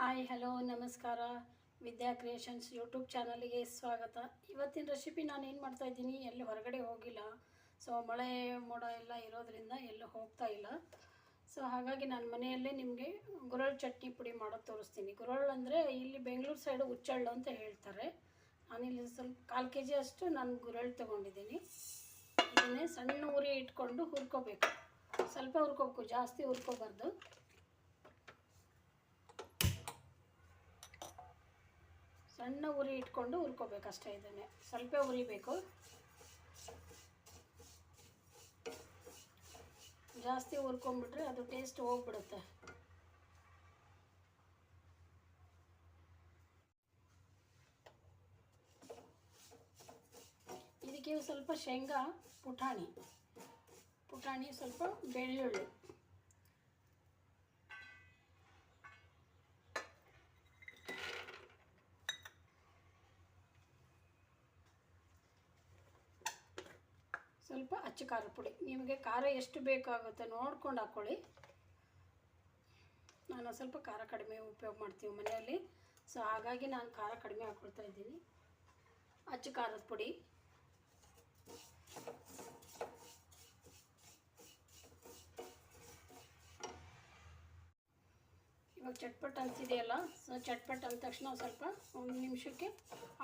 Hi hello ನಮಸ್ಕಾರ. ವಿದ್ಯಾ creations YouTube ಚಾನಲಿಗೆ ಸ್ವಾಗತ. ಇವತ್ತಿನ ರೆಸಿಪಿ ನಾನು ಏನು ಮಾಡ್ತಾ ಇದ್ದೀನಿ, ಎಲ್ಲಿ ಹೊರಗಡೆ ಹೋಗಿಲ್ಲ. ಸೊ ಮಳೆ ಮೋಡ ಎಲ್ಲ ಇರೋದ್ರಿಂದ ಎಲ್ಲೂ ಹೋಗ್ತಾ ಇಲ್ಲ. ಸೊ ಹಾಗಾಗಿ ನಾನು ಮನೆಯಲ್ಲೇ ನಿಮಗೆ ಗುರಳ್ ಚಟ್ನಿ ಪುಡಿ ಮಾಡೋದು ತೋರಿಸ್ತೀನಿ. ಗುರಳ್ ಅಂದರೆ ಇಲ್ಲಿ ಬೆಂಗಳೂರು ಸೈಡು ಹುಚ್ಚಳ್ಳು ಅಂತ ಹೇಳ್ತಾರೆ. ನಾನಿಲ್ಲಿ ಸ್ವಲ್ಪ ಕಾಲು ಕೆ ಜಿ ಅಷ್ಟು ನಾನು ಗುರಳ್ ತೊಗೊಂಡಿದ್ದೀನಿ. ಇದನ್ನೇ ಸಣ್ಣ ಉರಿ ಇಟ್ಕೊಂಡು ಹುರ್ಕೋಬೇಕು. ಸ್ವಲ್ಪ ಹುರ್ಕೋಬೇಕು, ಜಾಸ್ತಿ ಹುರ್ಕೋಬಾರ್ದು. ಸಣ್ಣ ಉರಿ ಇಟ್ಕೊಂಡು ಹುರ್ಕೋಬೇಕಷ್ಟೇ ಇದನ್ನೇ. ಸ್ವಲ್ಪ ಉರಿಬೇಕು ಜಾಸ್ತಿ ಹುರ್ಕೊಂಡ್ಬಿಟ್ರೆ ಅದು ಟೇಸ್ಟ್ ಹೋಗ್ಬಿಡುತ್ತೆ. ಇದಕ್ಕೆ ಸ್ವಲ್ಪ ಶೇಂಗಾ, ಪುಟಾಣಿ. ಪುಟಾಣಿ ಸ್ವಲ್ಪ ಬೆಳ್ಳುಳ್ಳಿ. ಸ್ವಲ್ಪ ಅಚ್ಚು ಖಾರ ಪುಡಿ. ನಿಮಗೆ ಖಾರ ಎಷ್ಟು ಬೇಕಾಗುತ್ತೆ ನೋಡ್ಕೊಂಡು ಹಾಕ್ಕೊಳ್ಳಿ ನಾನು ಸ್ವಲ್ಪ ಖಾರ ಕಡಿಮೆ ಉಪಯೋಗ ಮಾಡ್ತೀವಿ ಮನೆಯಲ್ಲಿ. ಸೊ ಹಾಗಾಗಿ ನಾನು ಖಾರ ಕಡಿಮೆ ಹಾಕ್ಕೊಳ್ತಾ ಇದ್ದೀನಿ. ಅಚ್ಚು ಖಾರದ ಪುಡಿ. ಇವಾಗ ಚಟ್ಪಟ್ ಅಂತಿದೆಯಲ್ಲ ಸೊ ಚಟ್ಪಟ್ ಅಂದ ತಕ್ಷಣ ಸ್ವಲ್ಪ ಒಂದು ನಿಮಿಷಕ್ಕೆ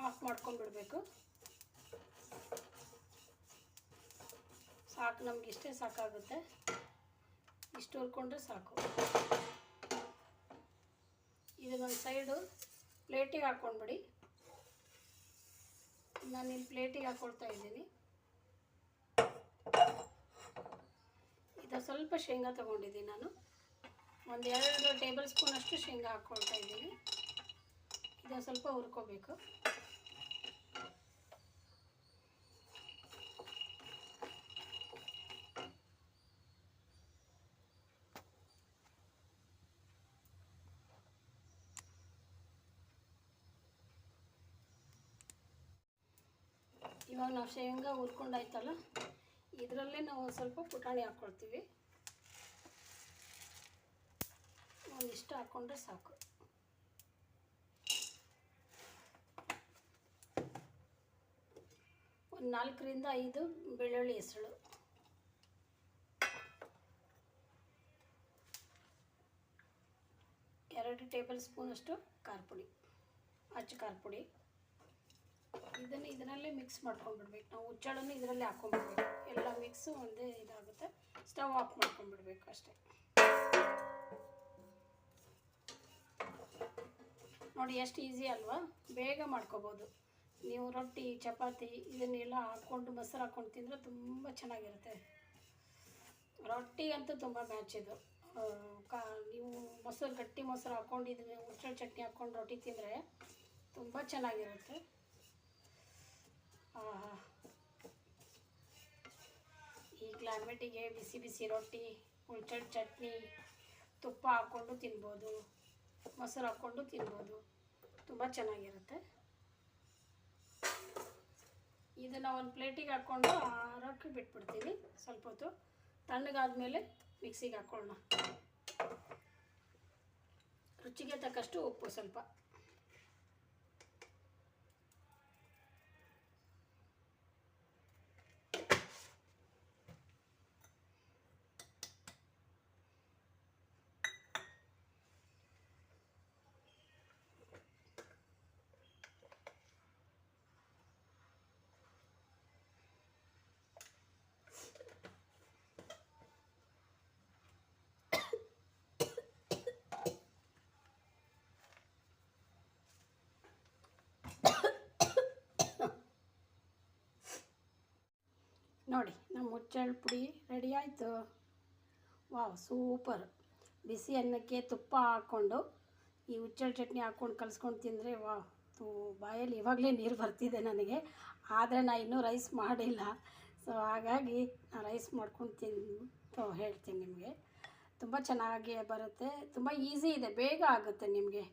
ಆಫ್ ಮಾಡ್ಕೊಂಡ್ಬಿಡ್ಬೇಕು. ಸಾಕು, ನಮ್ಗೆ ಇಷ್ಟೇ ಸಾಕಾಗುತ್ತೆ. ಇಷ್ಟು ಹುರ್ಕೊಂಡ್ರೆ ಸಾಕು. ಇದನ್ನೊಂದು ಸೈಡು ಪ್ಲೇಟಿಗೆ ಹಾಕ್ಕೊಂಡ್ಬಿಡಿ ನಾನು ಇಲ್ಲಿ ಪ್ಲೇಟಿಗೆ ಹಾಕ್ಕೊಳ್ತಾ ಇದ್ದೀನಿ. ಇದು ಸ್ವಲ್ಪ ಶೇಂಗಾ ತೊಗೊಂಡಿದ್ದೀನಿ ನಾನು. ಒಂದು ಎರಡು ಟೇಬಲ್ ಸ್ಪೂನಷ್ಟು ಶೇಂಗಾ ಹಾಕ್ಕೊಳ್ತಾ ಇದ್ದೀನಿ. ಇದು ಸ್ವಲ್ಪ ಹುರ್ಕೋಬೇಕು. ಇವಾಗ ನಾವು ಶೇಂಗಾ ಹುರ್ಕೊಂಡಾಯ್ತಲ್ಲ, ಇದರಲ್ಲೇ ನಾವು ಸ್ವಲ್ಪ ಪುಟಾಣಿ ಹಾಕ್ಕೊಳ್ತೀವಿ ಒಂದಿಷ್ಟು ಹಾಕ್ಕೊಂಡ್ರೆ ಸಾಕು. ಒಂದು ನಾಲ್ಕರಿಂದ ಐದು ಬೆಳ್ಳುಳ್ಳಿ ಹೆಸಳು ಎರಡು ಟೇಬಲ್ ಸ್ಪೂನಷ್ಟು ಖಾರ ಪುಡಿ, ಅಚ್ಚ ಖಾರ ಪುಡಿ. ಇದರಲ್ಲೇ ಮಿಕ್ಸ್ ಮಾಡ್ಕೊಂಡ್ಬಿಡ್ಬೇಕು. ನಾವು ಉಚ್ಚಳನ್ನು ಇದರಲ್ಲೇ ಹಾಕೊಂಡ್ಬಿಡ್ಬೇಕು. ಎಲ್ಲ ಮಿಕ್ಸು ಒಂದೇ ಇದಾಗುತ್ತೆ. ಸ್ಟವ್ ಆಫ್ ಮಾಡ್ಕೊಂಡ್ಬಿಡ್ಬೇಕು ಅಷ್ಟೇ. ನೋಡಿ, ಎಷ್ಟು ಈಸಿ ಅಲ್ವಾ? ಬೇಗ ಮಾಡ್ಕೋಬೋದು. ನೀವು ರೊಟ್ಟಿ, ಚಪಾತಿ ಇದನ್ನೆಲ್ಲ ಹಾಕ್ಕೊಂಡು ಮೊಸರು ಹಾಕ್ಕೊಂಡು ತಿಂದರೆ ತುಂಬ ಚೆನ್ನಾಗಿರುತ್ತೆ. ರೊಟ್ಟಿ ಅಂತೂ ತುಂಬ ಮ್ಯಾಚ್ ಇದು. ಕಾ, ನೀವು ಮೊಸರು ಗಟ್ಟಿ ಮೊಸರು ಹಾಕ್ಕೊಂಡು ಇದನ್ನ ಹುಚ್ಚಳ ಚಟ್ನಿ ಹಾಕ್ಕೊಂಡು ರೊಟ್ಟಿ ತಿಂದರೆ ತುಂಬ ಚೆನ್ನಾಗಿರುತ್ತೆ. ಈ ಕ್ಲೈಮೇಟಿಗೆ ಬಿಸಿ ಬಿಸಿ ರೊಟ್ಟಿ ಉಳ್ಚಡ್ ಚಟ್ನಿ, ತುಪ್ಪ ಹಾಕ್ಕೊಂಡು ತಿನ್ಬೋದು, ಮೊಸರು ಹಾಕ್ಕೊಂಡು ತಿನ್ಬೋದು. ತುಂಬ ಚೆನ್ನಾಗಿರುತ್ತೆ. ಇದನ್ನು ಒಂದು ಪ್ಲೇಟಿಗೆ ಹಾಕ್ಕೊಂಡು ಆರೋಕ್ಕೆ ಬಿಟ್ಬಿಡ್ತೀನಿ ಸ್ವಲ್ಪ ಹೊತ್ತು. ತಣ್ಣಗಾದ್ಮೇಲೆ ಮಿಕ್ಸಿಗೆ ಹಾಕ್ಕೊಳ್ಳೋಣ ರುಚಿಗೆ ತಕ್ಕಷ್ಟು ಉಪ್ಪು ಸ್ವಲ್ಪ. ನೋಡಿ, ನಮ್ಮ ಹುಚ್ಚೆಳ್ಳು ಪುಡಿ ರೆಡಿ ಆಯಿತು. Wow, super. ಬಿಸಿ ಅನ್ನಕ್ಕೆ ತುಪ್ಪ ಹಾಕ್ಕೊಂಡು, ಈ ಹುಚ್ಚೆಳ್ಳು ಚಟ್ನಿ ಹಾಕ್ಕೊಂಡು ಕಲಿಸ್ಕೊಂಡು ತಿಂದರೆ ವಾವ್, ತು, ಬಾಯಲ್ಲಿ ಇವಾಗಲೇ ನೀರು ಬರ್ತಿದೆ ನನಗೆ. ಆದರೆ ನಾನು ಇನ್ನೂ ರೈಸ್ ಮಾಡಿಲ್ಲ. ಸೊ ಹಾಗಾಗಿ ನಾನು ರೈಸ್ ಮಾಡ್ಕೊಂಡು ತಿಂದು ಹೇಳ್ತೀನಿ ನಿಮಗೆ. ತುಂಬ ಚೆನ್ನಾಗಿ ಬರುತ್ತೆ. ತುಂಬ ಈಸಿ ಇದೆ, ಬೇಗ ಆಗುತ್ತೆ ನಿಮಗೆ.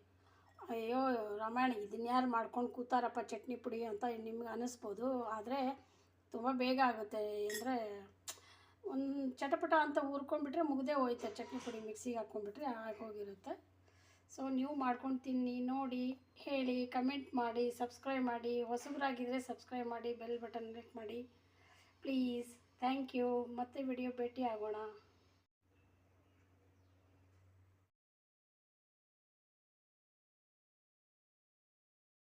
ಅಯ್ಯೋ, ರಾಮಾಯಣ ಇದನ್ನ ಯಾರು ಮಾಡ್ಕೊಂಡು ಕೂತಾರಪ್ಪ ಚಟ್ನಿ ಪುಡಿ ಅಂತ ನಿಮ್ಗೆ ಅನ್ನಿಸ್ಬೋದು ಆದರೆ ತುಂಬ ಬೇಗ ಆಗುತ್ತೆ ಅಂದರೆ ಒಂದು ಚಟಪಟ ಅಂತ ಹುರ್ಕೊಂಡ್ಬಿಟ್ರೆ ಮುಗ್ದೇ ಹೋಯ್ತು ಚಟ್ನಿ ಪುಡಿ ಮಿಕ್ಸಿಗೆ ಹಾಕ್ಕೊಂಡ್ಬಿಟ್ರೆ ಆಗೋಗಿರುತ್ತೆ ಸೊ ನೀವು ಮಾಡ್ಕೊಂಡು ತಿನ್ನಿ ನೋಡಿ, ಹೇಳಿ ಕಮೆಂಟ್ ಮಾಡಿ ಸಬ್ಸ್ಕ್ರೈಬ್ ಮಾಡಿ ಹೊಸಬರಾಗಿದ್ದರೆ ಸಬ್ಸ್ಕ್ರೈಬ್ ಮಾಡಿ ಬೆಲ್ ಬಟನ್ ಕ್ಲಿಕ್ ಮಾಡಿ ಪ್ಲೀಸ್ ಥ್ಯಾಂಕ್ ಯು ಮತ್ತೆ ವಿಡಿಯೋ ಭೇಟಿ ಆಗೋಣ.